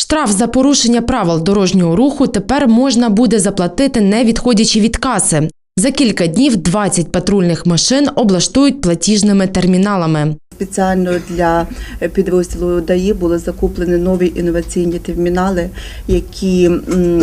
Штраф за порушення правил дорожнього руху тепер можна буде заплатити, не відходячи від каси. За кілька днів 20 патрульних машин облаштують платіжними терміналами. Спеціально для підрозділу ДАІ були закуплені нові інноваційні термінали, які е,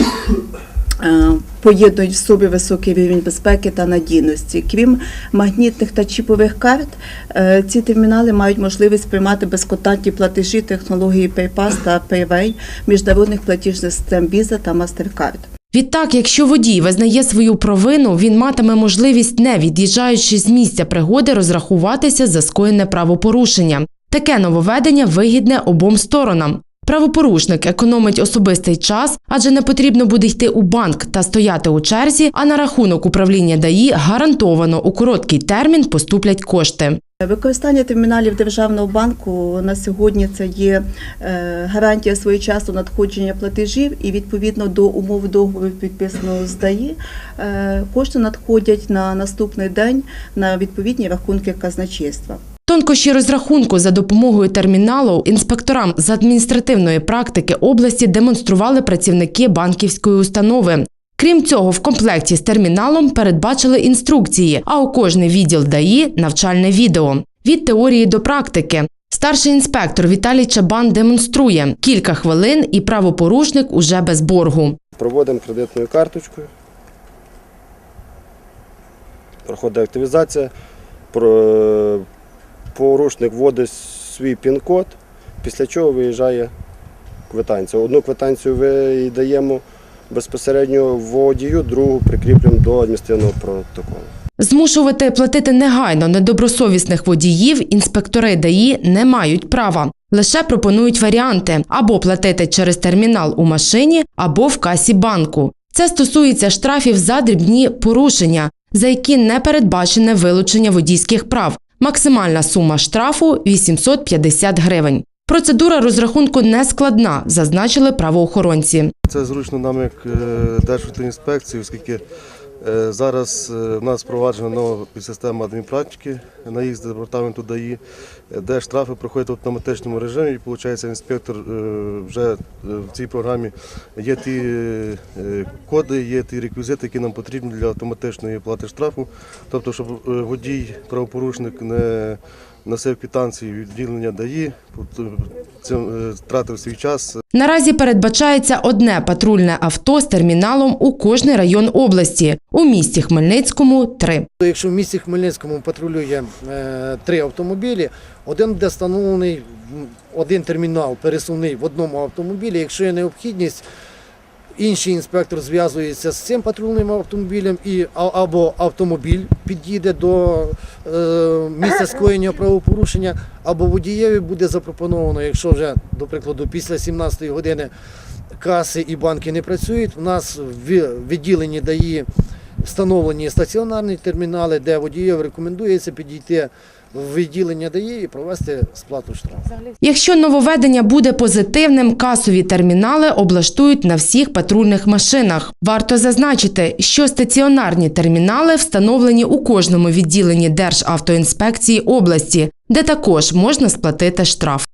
поєднують в собі високий рівень безпеки та надійності. Крім магнітних та чіпових карт, е, ці термінали мають можливість приймати безконтактні платежі технології PayPass та PayWay міжнародних платіжних систем Visa та MasterCard. Відтак, якщо водій визнає свою провину, він матиме можливість, не від'їжджаючи з місця пригоди, розрахуватися за скоєне правопорушення. Таке нововведення вигідне обом сторонам. Правопорушник економить особистий час, адже не потрібно буде йти у банк та стояти у черзі, а на рахунок управління ДАІ гарантовано у короткий термін поступлять кошти. Використання терміналів державного банку на сьогодні це є е, гарантія своєчасного надходження платежів, і відповідно до умов договору підписаного з ДАІ е, кошти надходять на наступний день на відповідні рахунки казначейства. Тонкощі розрахунку за допомогою терміналу інспекторам з адміністративної практики області демонстрували працівники банківської установи. Крім цього, в комплекті з терміналом передбачили інструкції, а у кожний відділ ДАІ навчальне відео. Від теорії до практики. Старший інспектор Віталій Чабан демонструє кілька хвилин, і правопорушник уже без боргу. Проводимо кредитною карточкою. Проходить активізація. Порушник вводить свій пін-код, після чого виїжджає квитанція. Одну квитанцію видаємо безпосередньо водію, другу прикріплюємо до адміністративного протоколу. Змушувати платити негайно недобросовісних водіїв інспектори ДАІ не мають права. Лише пропонують варіанти або платити через термінал у машині, або в касі банку. Це стосується штрафів за дрібні порушення, за які не передбачене вилучення водійських прав. Максимальна сума штрафу 850 гривень. Процедура розрахунку не складна, зазначили правоохоронці. Це зручно нам як Держвітоінспекції, Державтоінспекції, оскільки е, зараз е, в нас впроваджена нова система адмінпрактики на їх з департаменту ДАІ, е, де штрафи проходять в автоматичному режимі. І виходить, інспектор е, вже е, в цій програмі є ті е, коди, є ті реквізити, які нам потрібні для автоматичної плати штрафу. Тобто, щоб е, водій, правопорушник не носив квитанції відділення ДАІ, е, цим е, тратив свій час. Наразі передбачається одне патрульне авто з терміналом у кожний район області. У місті Хмельницькому три. Якщо в місті Хмельницькому патрулює е, три автомобілі, один буде встановлений один термінал пересувний в одному автомобілі. Якщо є необхідність, інший інспектор зв'язується з цим патрульним автомобілем і або автомобіль під'їде до е, місця скоєння правопорушення, або водієві буде запропоновано, якщо вже, до прикладу, після 17-ї години каси і банки не працюють. У нас в відділенні ДАІ встановлені стаціонарні термінали, де водієві рекомендується підійти в відділення ДАІ і провести сплату штрафу. Якщо нововведення буде позитивним, касові термінали облаштують на всіх патрульних машинах. Варто зазначити, що стаціонарні термінали встановлені у кожному відділенні Державтоінспекції області, де також можна сплатити штраф.